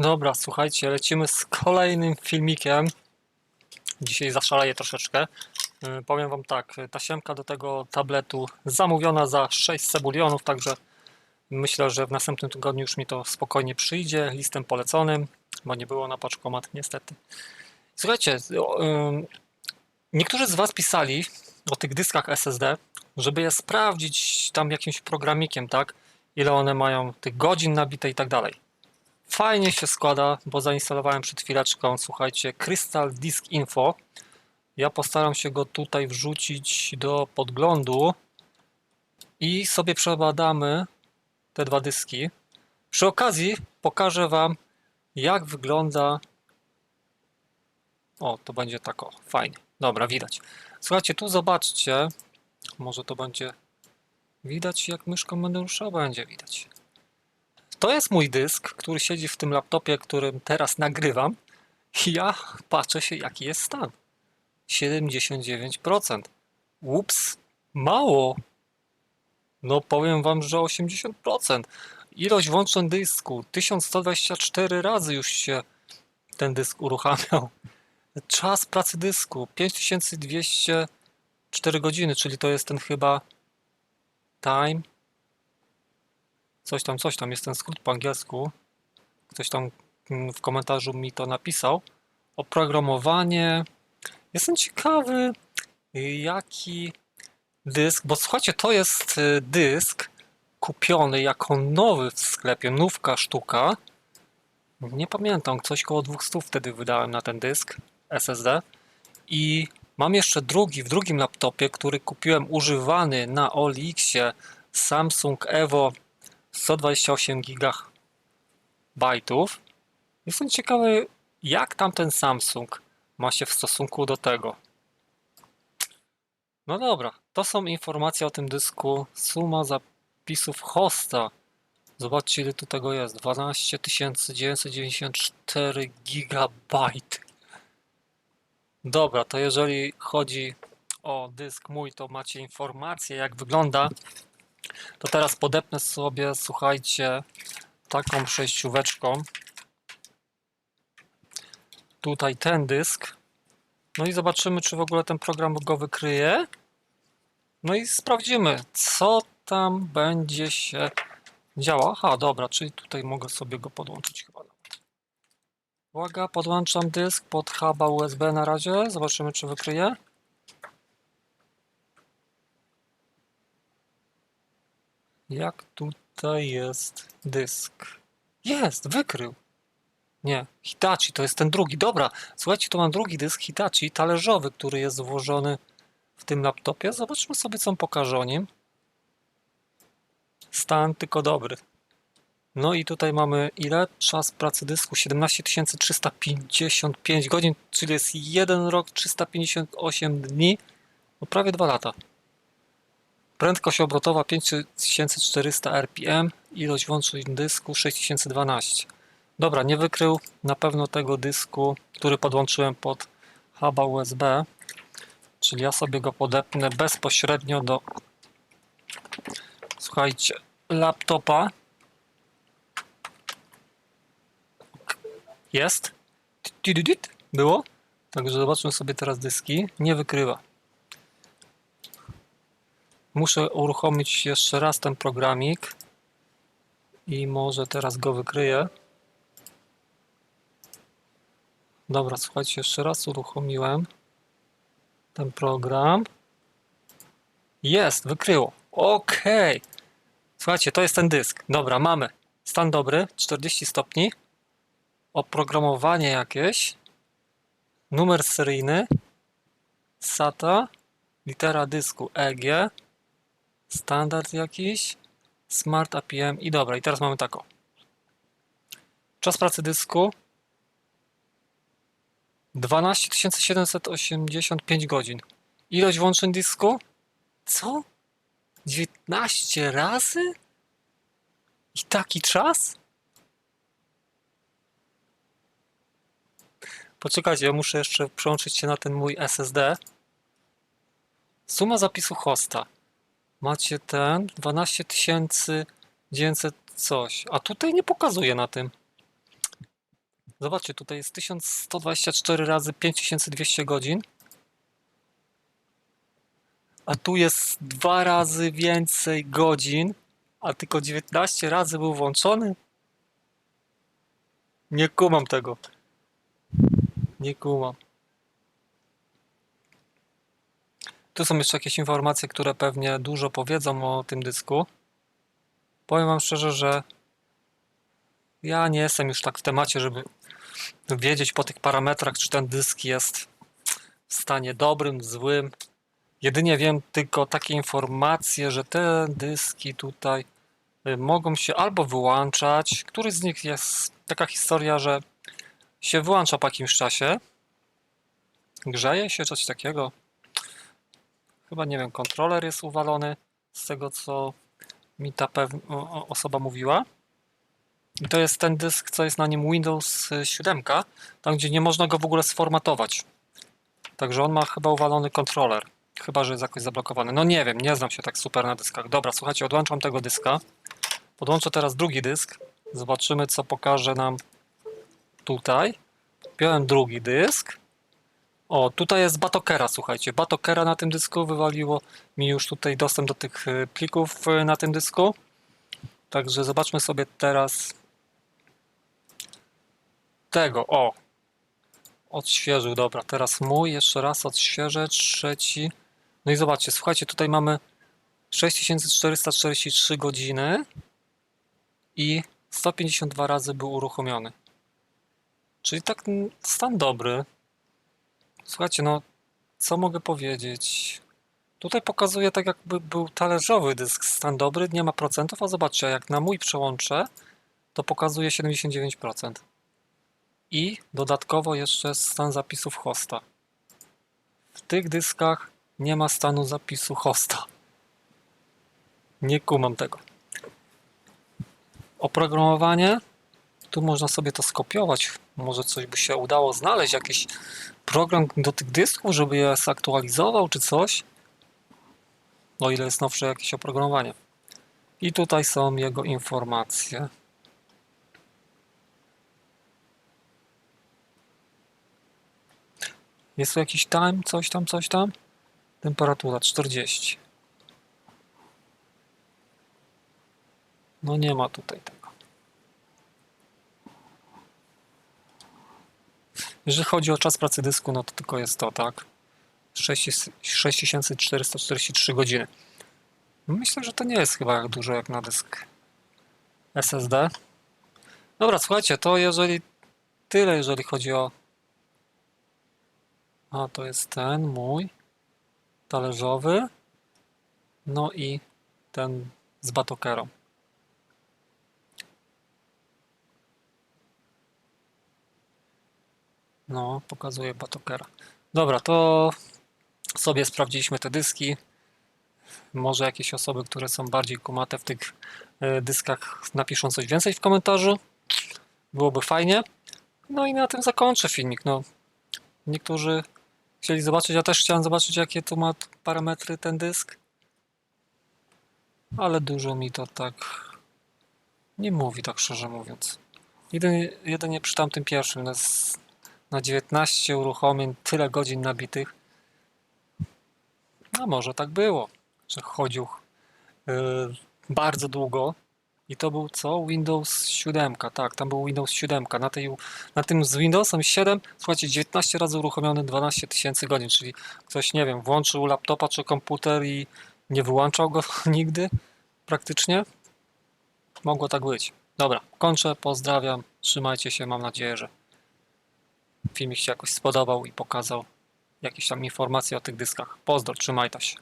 Dobra, słuchajcie, lecimy z kolejnym filmikiem. Dzisiaj zaszaleję troszeczkę. Yy, Powiem wam tak, tasiemka do tego tabletu zamówiona za 6 sebulionów, także myślę, że w następnym tygodniu już mi to spokojnie przyjdzie, listem poleconym, bo nie było na paczkomat niestety. Słuchajcie, niektórzy z was pisali o tych dyskach SSD, żeby je sprawdzić tam jakimś programikiem, tak? Ile one mają tych godzin nabite i tak dalej. Fajnie się składa, bo zainstalowałem przed chwileczką, słuchajcie, Crystal Disk Info. Ja postaram się go tutaj wrzucić do podglądu i sobie przebadamy te dwa dyski. Przy okazji pokażę Wam, jak wygląda. O, to będzie tak, o, fajnie. Dobra, widać. Słuchajcie, tu zobaczcie. Może to będzie widać, jak myszką będę ruszał? Będzie widać. To jest mój dysk, który siedzi w tym laptopie, którym teraz nagrywam. I ja patrzę się, jaki jest stan. 79%. Ups, mało. No powiem wam, że 80%. Ilość włączeń dysku 1124 razy już się ten dysk uruchamiał. Czas pracy dysku 5204 godziny, czyli to jest ten chyba time coś tam, coś tam, jest ten skrót po angielsku. Ktoś tam mm, w komentarzu mi to napisał. Oprogramowanie. Jestem ciekawy, jaki dysk, bo słuchajcie, to jest y, dysk kupiony jako nowy w sklepie, nówka sztuka. Nie pamiętam, coś koło 200 wtedy wydałem na ten dysk SSD. I mam jeszcze drugi, w drugim laptopie, który kupiłem używany na OLX-ie Samsung Evo 128 gigach bajtów. Jestem ciekawy, jak tamten Samsung ma się w stosunku do tego. No dobra, to są informacje o tym dysku. Suma zapisów hosta. Zobaczcie, ile tu tego jest. 12 994 gigabajty. Dobra, to jeżeli chodzi o dysk mój, to macie informację, jak wygląda to teraz podepnę sobie, słuchajcie, taką przejścióweczką. Tutaj ten dysk. No i zobaczymy, czy w ogóle ten program go wykryje. No i sprawdzimy, co tam będzie się działo. Aha, dobra, czyli tutaj mogę sobie go podłączyć chyba. Uwaga, podłączam dysk pod huba USB na razie. Zobaczymy, czy wykryje. Jak tutaj jest dysk? Jest, wykrył. Nie, Hitachi, to jest ten drugi. Dobra, słuchajcie, tu mam drugi dysk Hitachi, talerzowy, który jest włożony w tym laptopie. Zobaczmy sobie, co on pokaże o nim. Stan tylko dobry. No i tutaj mamy ile? Czas pracy dysku 17 355 godzin, czyli jest 1 rok 358 dni, no prawie 2 lata. Prędkość obrotowa 5400 RPM, ilość włączeń dysku 6012. Dobra, nie wykrył na pewno tego dysku, który podłączyłem pod huba USB, czyli ja sobie go podepnę bezpośrednio do słuchajcie, laptopa. Jest. Było. Także zobaczmy sobie teraz dyski. Nie wykrywa. Muszę uruchomić jeszcze raz ten programik i może teraz go wykryję. Dobra, słuchajcie, jeszcze raz uruchomiłem ten program. Jest, wykryło. Ok. Słuchajcie, to jest ten dysk. Dobra, mamy. Stan dobry, 40 stopni. Oprogramowanie jakieś. Numer seryjny. SATA. Litera dysku EG standard jakiś, smart APM i dobra, i teraz mamy taką. Czas pracy dysku 12 785 godzin. Ilość włączeń dysku? Co? 19 razy? I taki czas? Poczekajcie, ja muszę jeszcze przełączyć się na ten mój SSD. Suma zapisu hosta. Macie ten 12 900 coś, a tutaj nie pokazuje na tym. Zobaczcie, tutaj jest 1124 razy 5200 godzin. A tu jest dwa razy więcej godzin, a tylko 19 razy był włączony. Nie kumam tego. Nie kumam. Tu są jeszcze jakieś informacje, które pewnie dużo powiedzą o tym dysku. Powiem Wam szczerze, że ja nie jestem już tak w temacie, żeby wiedzieć po tych parametrach, czy ten dysk jest w stanie dobrym, złym. Jedynie wiem tylko takie informacje, że te dyski tutaj y, mogą się albo wyłączać. Któryś z nich jest taka historia, że się wyłącza po jakimś czasie. Grzeje się, coś takiego. Chyba nie wiem, kontroler jest uwalony z tego, co mi ta osoba mówiła. I to jest ten dysk, co jest na nim Windows 7, tam gdzie nie można go w ogóle sformatować. Także on ma chyba uwalony kontroler. Chyba, że jest jakoś zablokowany. No nie wiem, nie znam się tak super na dyskach. Dobra, słuchajcie, odłączam tego dyska. Podłączę teraz drugi dysk. Zobaczymy, co pokaże nam tutaj. Biorę drugi dysk. O, tutaj jest Batokera, słuchajcie. Batokera na tym dysku wywaliło mi już tutaj dostęp do tych y, plików y, na tym dysku. Także zobaczmy sobie teraz tego. O, odświeżył. Dobra, teraz mój. Jeszcze raz odświeżę. Trzeci. No i zobaczcie, słuchajcie, tutaj mamy 6443 godziny i 152 razy był uruchomiony. Czyli tak stan dobry. Słuchajcie, no co mogę powiedzieć? Tutaj pokazuje tak jakby był talerzowy dysk stan dobry, nie ma procentów, a zobaczcie, jak na mój przełączę, to pokazuje 79%. I dodatkowo jeszcze stan zapisów hosta. W tych dyskach nie ma stanu zapisu hosta. Nie kumam tego. Oprogramowanie. Tu można sobie to skopiować. Może coś by się udało znaleźć, jakiś program do tych dysków, żeby je zaktualizował czy coś. O ile jest nowsze jakieś oprogramowanie. I tutaj są jego informacje. Jest tu jakiś time, coś tam, coś tam? Temperatura 40. No nie ma tutaj tego. Jeżeli chodzi o czas pracy dysku, no to tylko jest to, tak? 6 6443 godziny. Myślę, że to nie jest chyba dużo jak na dysk SSD. Dobra, słuchajcie, to jeżeli tyle, jeżeli chodzi o. A to jest ten mój talerzowy. No i ten z batokerą. No, pokazuje batokera. Dobra, to sobie sprawdziliśmy te dyski. Może jakieś osoby, które są bardziej kumate w tych e, dyskach, napiszą coś więcej w komentarzu. Byłoby fajnie. No i na tym zakończę filmik. No, niektórzy chcieli zobaczyć, ja też chciałem zobaczyć, jakie tu ma parametry ten dysk. Ale dużo mi to tak nie mówi, tak szczerze mówiąc. Jedynie, jedynie przy tamtym pierwszym, na, s- na 19 uruchomień, tyle godzin nabitych. A może tak było, że chodził yy, bardzo długo i to był co? Windows 7, tak, tam był Windows 7. Na, tej, na tym z Windowsem 7, słuchajcie, 19 razy uruchomiony 12 tysięcy godzin, czyli ktoś, nie wiem, włączył laptopa czy komputer i nie wyłączał go nigdy praktycznie. Mogło tak być. Dobra, kończę, pozdrawiam, trzymajcie się, mam nadzieję, że filmik się jakoś spodobał i pokazał jakieś tam informacje o tych dyskach. Pozdro, trzymajcie się.